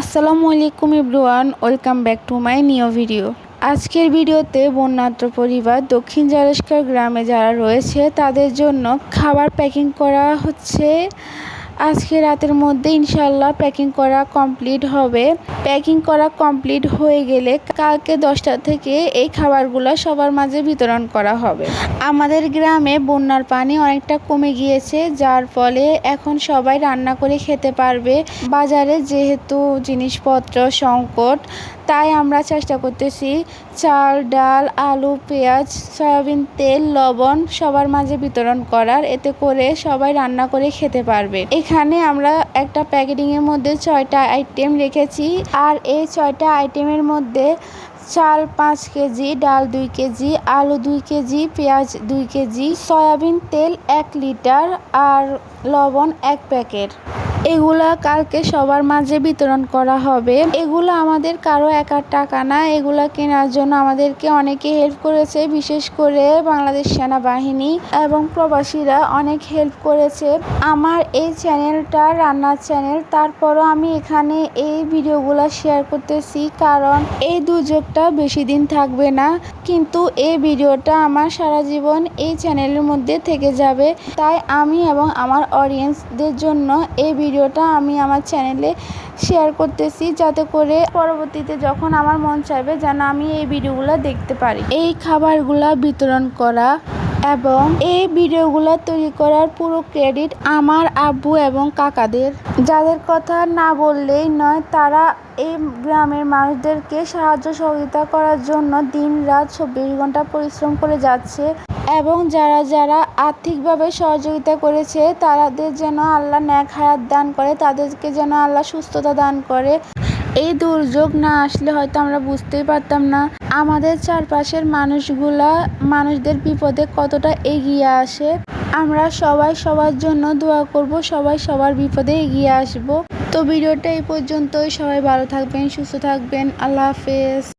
আসসালামু আলাইকুম everyone, welcome back to my new video. আজকের ভিডিওতে বন্যাত্র পরিবার দক্ষিণ জারেস্কার গ্রামে যারা রয়েছে, তাদের জন্য খাবার প্যাকিং করা হচ্ছে। আজকে রাতের মধ্যে ইনশাল্লাহ প্যাকিং করা কমপ্লিট হবে। প্যাকিং করা কমপ্লিট হয়ে গেলে কালকে দশটা থেকে এই খাবারগুলো সবার মাঝে বিতরণ করা হবে। আমাদের গ্রামে বন্যার পানি অনেকটা কমে গিয়েছে, যার ফলে এখন সবাই রান্না করে খেতে পারবে। বাজারে যেহেতু জিনিসপত্র সংকট তাই আমরা চেষ্টা করতেছি চাল, ডাল, আলু, পেঁয়াজ, সয়াবিন, তেল, লবণ সবার মাঝে বিতরণ করার। এতে করে সবাই রান্না করে খেতে পারবে। এখানে আমরা একটা প্যাকেটিংয়ের মধ্যে ছয়টা আইটেম রেখেছি। আর এই ছয়টা আইটেমের মধ্যে চাল পাঁচ কেজি, ডাল দুই কেজি, আলু দুই কেজি, পেঁয়াজ দুই কেজি, সয়াবিন তেল এক লিটার আর লবণ এক প্যাকেট। এগুলা কালকে সবার মাঝে বিতরণ করা হবে। এগুলো আমাদের কারও একার টাকা না। এগুলা কেনার জন্য আমাদেরকে অনেকে হেল্প করেছে, বিশেষ করে বাংলাদেশ সেনাবাহিনী এবং প্রবাসীরা অনেক হেল্প করেছে। আমার এই চ্যানেলটা রান্নার চ্যানেল তারপরও আমি এখানে এই ভিডিওগুলো শেয়ার করতেছি কারণ এই দুর্যোগটা বেশি দিন থাকবে না। কিন্তু এই ভিডিওটা আমার সারা জীবন এই চ্যানেলের মধ্যে থেকে যাবে। তাই আমি এবং আমার অডিয়েন্সদের জন্য এই ভিডিওটা আমি আমার চ্যানেলে শেয়ার করতেছি যাতে করে পরবর্তীতে যখন আমার মন চাইবে যেন আমি এই ভিডিওগুলো দেখতে পারি। এই খাবারগুলা বিতরণ করা এবং এই ভিডিওগুলো তৈরি করার পুরো ক্রেডিট আমার আব্বু এবং কাকাদের। যাদের কথা না বললেই নয়, তারা এই গ্রামের মানুষদেরকে সাহায্য সহযোগিতা করার জন্য দিন রাত চব্বিশ ঘণ্টা পরিশ্রম করে যাচ্ছে। এবং যারা যারা আর্থিকভাবে সহযোগিতা করেছে তাদের যেন আল্লাহ ন্যাক হায়াত দান করে, তাদেরকে যেন আল্লাহ সুস্থতা দান করে। এই দুর্যোগ না আসলে হয়তো আমরা বুঝতেই পারতাম না। আমাদের চারপাশের মানুষগুলা, মানুষদের বিপদে কতটা এগিয়ে আসে। আমরা সবাই সবার জন্য দোয়া করব, সবাই সবার বিপদে এগিয়ে আসব। তো ভিডিওটা এই পর্যন্তই। সবাই ভালো থাকবেন, সুস্থ থাকবেন। আল্লাহ হাফেজ।